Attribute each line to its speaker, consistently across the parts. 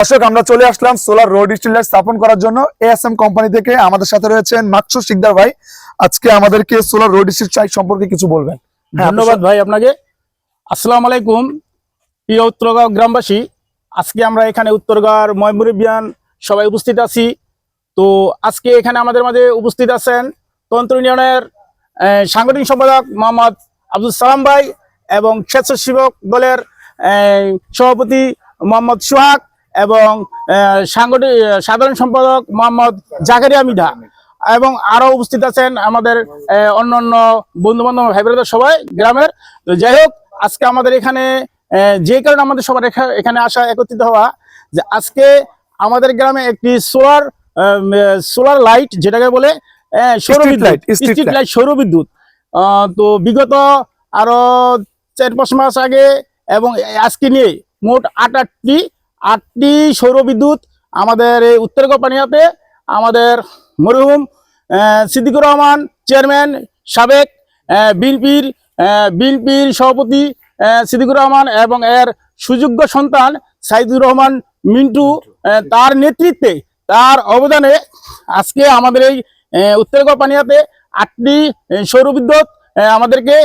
Speaker 1: দর্শক আমরা চলে আসলাম সোলার রোড স্টিলার স্থাপন করার জন্য। এএসএম কোম্পানি থেকে আমাদের সাথে রয়েছেন মাকসুর শিকদার ভাই। আজকে আমাদেরকে সোলার রোড স্টিল চাই সম্পর্কে কিছু বলবেন। হ্যাঁ,
Speaker 2: ধন্যবাদ ভাই আপনাকে। আসসালামু আলাইকুম প্রিয় উত্তরগাঁও গ্রামবাসী। আজকে আমরা এখানে উত্তরগাঁওর ময়মুরিবিয়ান সবাই উপস্থিত আছি। তো আজকে এখানে আমাদের মাঝে উপস্থিত আছেন তন্ত্র ইউনিয়নের সাংগঠনিক সম্পাদক মোহাম্মদ আব্দুল সালাম ভাই এবং স্বেচ্ছাসেবক দলের সভাপতি মোহাম্মদ সোহাগ। এবং সাংগঠনিক সাধারণ সম্পাদক মোহাম্মদ জাকারিয়া মিধা। এবং আরও উপস্থিত আছেন আমাদের অন্য অন্য বন্ধু বান্ধব ভাই বোনেরা সবাই গ্রামের। তো যাই হোক আজকে আমাদের এখানে যে কারণে আমাদের সবার এখা- এখানে আসা একত্রিত হওয়া যে আজকে আমাদের গ্রামে একটি সোলার সোলার লাইট যেটাকে বলে সৌরবিদ্যুৎ স্ট্রিট লাইট সৌরবিদ্যুৎ তো বিগত আরও চার পাঁচ মাস আগে এবং আজকে নিয়ে মোট আট আটটি আটটি সৌরবিদ্যুৎ আমাদের এই উত্তরগাঁও পানিয়াতে আমাদের মরহুম সিদ্দিকুর রহমান চেয়ারম্যান সাবেক বিএনপির বিএনপির সভাপতি সিদ্দিকুর রহমান এবং এর সুযোগ্য সন্তান সাইদুর রহমান মিন্টু তার নেতৃত্বে তার অবদানে আজকে আমাদের এই আহ, উত্তরগাঁও পানিয়াতে আটটি সৌরবিদ্যুৎ আমাদেরকে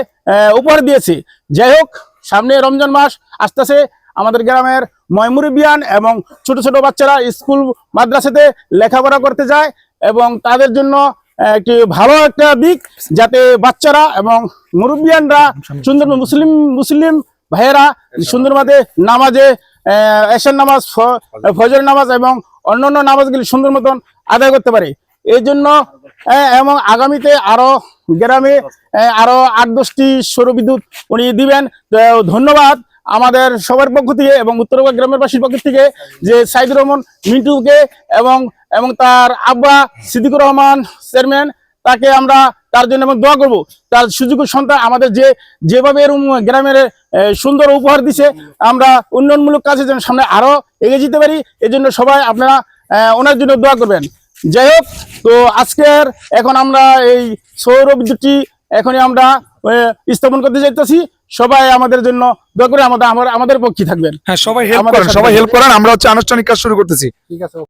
Speaker 2: উপহার দিয়েছে। যাই হোক সামনে রমজান মাস আসতেছে। আমাদের গ্রামের ময়মুরিবিয়ান এবং ছোট ছোট বাচ্চারা স্কুল মাদ্রাসাতে লেখাপড়া করতে যায় এবং তাদের জন্য একটি ভালো একটা দিক যাতে বাচ্চারা এবং মুরব্বিয়ানরা সুন্দর মুসলিম মুসলিম ভাইয়েরা সুন্দরভাবে নামাজে এশার নামাজ ফজর নামাজ এবং অন্যান্য নামাজগুলি সুন্দর মতন আদায় করতে পারে। এই জন্য এবং আগামীতে আরও গ্রামে আরও আট দশটি সৌরবিদ্যুৎ উনি দিবেন। ধন্যবাদ। আমাদের সবার পক্ষ থেকে এবং উত্তরবঙ্গ গ্রামের বাসীর পক্ষ থেকে যে সাইদুর রহমান মিন্টুকে এবং এবং তার আব্বা সিদ্দিকুর রহমান চেয়ারম্যান, তাকে আমরা তার জন্য এবং দোয়া করব। তার সুযোগ্য সন্তান আমাদের যে, যেভাবে এরকম গ্রামের সুন্দর উপহার দিছে, আমরা উন্নয়নমূলক কাজে যেন সামনে আরও এগিয়ে যেতে পারি, এজন্য সবাই আপনারা ওনার জন্য দোয়া করবেন। যাই হোক, তো আজকের এখন আমরা এই সৌর বিদ্যুৎটি, এখনই আমরা স্থাপন করতে যাইতেছি। সবাই আমাদের জন্য দয়া করে আমাদের আমাদের পক্ষে থাকবেন।
Speaker 1: হ্যাঁ সবাই হেল্প করেন সবাই হেল্প করেন আমরা হচ্ছে আনুষ্ঠানিক কাজ শুরু করতেছি।
Speaker 2: ঠিক আছে